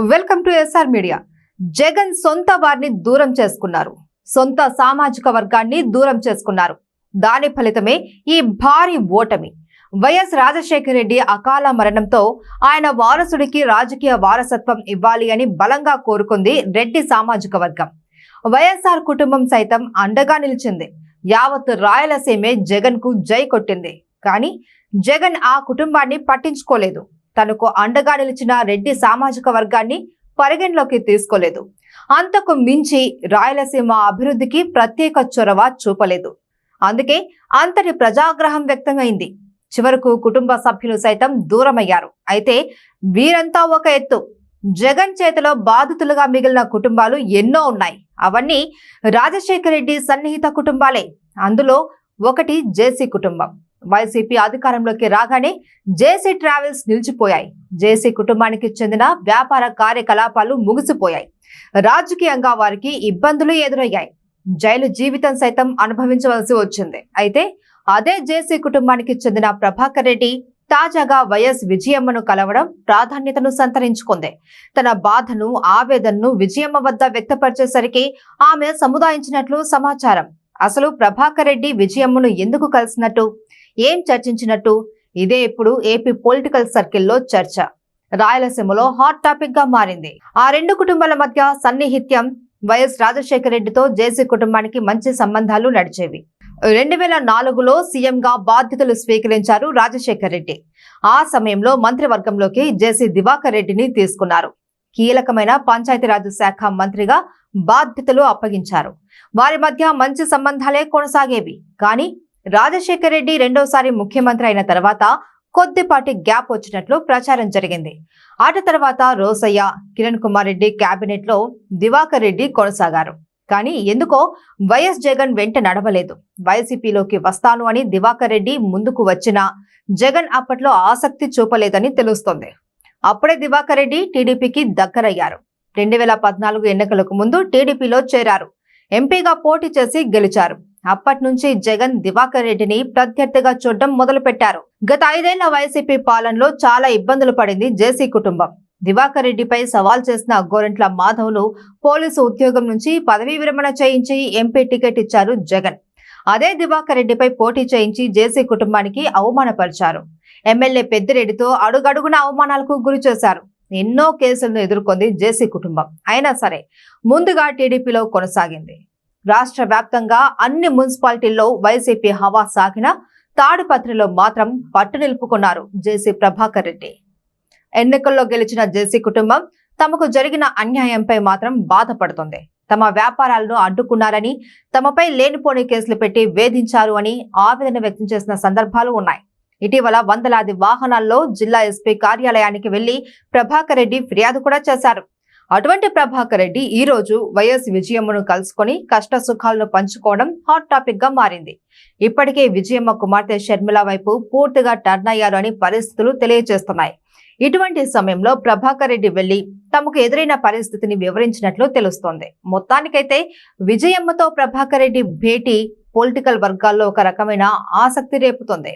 Welcome to SR media. Jagan సొంత వారిని దూరం చేసుకున్నారు. సొంత సామాజిక వర్గాన్ని దూరం చేసుకున్నారు. దాని ఫలితమే ఈ భారీ ఓటమి. వైఎస్ రాజశేఖర రెడ్డి అకాల మరణంతో ఆయన వారసుడికి రాజకీయ వారసత్వం ఇవ్వాలి అని బలంగా కోరుకుంది రెడ్డి సామాజిక వర్గం. వైఎస్ఆర్ కుటుంబం సైతం అండగా నిలిచింది. యావత్ రాయలసీమే జగన్కు జై కొట్టింది. కానీ జగన్ ఆ కుటుంబాన్ని పట్టించుకోలేదు. తనకు అండగా నిలిచిన రెడ్డి సామాజిక వర్గాన్ని పరిగణలోకి తీసుకోలేదు. అంతకు మించి రాయలసీమ అభివృద్ధికి ప్రత్యేక చొరవ చూపలేదు. అందుకే అంతటి ప్రజాగ్రహం వ్యక్తమైంది. చివరకు కుటుంబ సభ్యులు సైతం దూరమయ్యారు. అయితే వీరంతా ఒక ఎత్తు. జగన్ చేతిలో బాధితులుగా మిగిలిన కుటుంబాలు ఎన్నో ఉన్నాయి. అవన్నీ రాజశేఖర రెడ్డి సన్నిహిత కుటుంబాలే. అందులో ఒకటి జేసీ కుటుంబం. వైసీపీ అధికారంలోకి రాగానే జేసీ ట్రావెల్స్ నిలిచిపోయాయి. జేసీ కుటుంబానికి చెందిన వ్యాపార కార్యకలాపాలు ముగిసిపోయాయి. రాజకీయంగా వారికి ఇబ్బందులు ఎదురయ్యాయి. జైలు జీవితం సైతం అనుభవించవలసి వచ్చింది. అయితే అదే జేసీ కుటుంబానికి చెందిన ప్రభాకర్ రెడ్డి తాజాగా వైఎస్ విజయమ్మను కలవడం ప్రాధాన్యతను సంతరించుకుంది. తన బాధను ఆవేదనను విజయమ్మ వద్ద వ్యక్తపరిచేసరికి ఆమె సముదాయించినట్లు సమాచారం. అసలు ప్రభాకర్ రెడ్డి విజయమ్మను ఎందుకు కలిసినట్టు? ఏం చర్చించినట్టు? ఇదే ఇప్పుడు ఏపీ పొలిటికల్ సర్కిల్లో చర్చ. రాయలసీమలో హాట్ టాపిక్గా మారింది. ఆ రెండు కుటుంబాల మధ్య సన్నిహిత్యం వైఎస్ రాజశేఖర రెడ్డితో జేసీ కుటుంబానికి మంచి సంబంధాలు నడిచేవి. రెండు వేల నాలుగులో సీఎంగా బాధ్యతలు స్వీకరించారు రాజశేఖర రెడ్డి. ఆ సమయంలో మంత్రివర్గంలోకి జేసీ దివాకర్ రెడ్డిని తీసుకున్నారు. కీలకమైన పంచాయతీరాజ్ శాఖ మంత్రిగా బాధ్యతలు అప్పగించారు. వారి మధ్య మంచి సంబంధాలే కొనసాగేవి. కానీ రాజశేఖర్ రెడ్డి రెండోసారి ముఖ్యమంత్రి అయిన తర్వాత కొద్దిపాటి గ్యాప్ వచ్చినట్లు ప్రచారం జరిగింది. ఆట తర్వాత రోసయ్య కిరణ్ కుమార్ రెడ్డి కేబినెట్లో దివాకర్ రెడ్డి కొనసాగారు. కానీ ఎందుకో వైఎస్ జగన్ వెంట నడవలేదు. వైసీపీలోకి వస్తాను అని దివాకర్ రెడ్డి ముందుకు వచ్చినా జగన్ అప్పట్లో ఆసక్తి చూపలేదని తెలుస్తోంది. అప్పుడే దివాకర్ రెడ్డి టీడీపీకి దగ్గరయ్యారు. రెండు వేల పద్నాలుగు ఎన్నికలకు ముందు టీడీపీలో చేరారు. ఎంపీగా పోటీ చేసి గెలిచారు. అప్పటి నుంచి జగన్ దివాకర్ రెడ్డిని ప్రత్యర్థిగా చూడడం మొదలుపెట్టారు. గత ఐదేళ్ళ వైసీపీ పాలనలో చాలా ఇబ్బందులు పడింది జేసీ కుటుంబం. దివాకర్ రెడ్డిపై సవాల్ చేసిన గోరెంట్ల మాధవ్ను పోలీసు ఉద్యోగం నుంచి పదవీ విరమణ చేయించి ఎంపీ టికెట్ ఇచ్చారు జగన్. అదే దివాకర్ రెడ్డిపై పోటీ చేయించి జేసీ కుటుంబానికి అవమానపరిచారు. ఎమ్మెల్యే పెద్దిరెడ్డితో అడుగడుగున అవమానాలకు గురి చేశారు. ఎన్నో కేసులను ఎదుర్కొంది జేసీ కుటుంబం. అయినా సరే ముందుగా టీడీపీలో కొనసాగింది. రాష్ట్ర వ్యాప్తంగా అన్ని మున్సిపాలిటీల్లో వైసీపీ హవా సాగిన తాడిపత్రిలో మాత్రం పట్టు నిలుపుకున్నారు జేసీ ప్రభాకర్ రెడ్డి. ఎన్నికల్లో గెలిచిన జేసీ కుటుంబం తమకు జరిగిన అన్యాయంపై మాత్రం బాధపడుతుంది. తమ వ్యాపారాలను అడ్డుకున్నారని తమపై లేనిపోని కేసులు పెట్టి వేధించారు అని ఆవేదన వ్యక్తం చేసిన సందర్భాలు ఉన్నాయి. ఇటీవల వందలాది వాహనాల్లో జిల్లా ఎస్పీ కార్యాలయానికి వెళ్ళి ప్రభాకర్ రెడ్డి ఫిర్యాదు కూడా చేశారు. అటువంటి ప్రభాకర్ రెడ్డి ఈ రోజు వైఎస్ విజయమ్మను కలుసుకొని కష్ట సుఖాలను పంచుకోవడం హాట్ టాపిక్గా మారింది. ఇప్పటికే విజయమ్మ కుమార్తె షర్మిల వైపు పూర్తిగా టర్న్ అయ్యారు అని పరిస్థితులు తెలియజేస్తున్నాయి. ఇటువంటి సమయంలో ప్రభాకర్ రెడ్డి వెళ్ళి తమకు ఎదురైన పరిస్థితిని వివరించినట్లు తెలుస్తోంది. మొత్తానికైతే విజయమ్మతో ప్రభాకర్ రెడ్డి భేటీ పొలిటికల్ వర్గాల్లో ఒక రకమైన ఆసక్తి రేపుతోంది.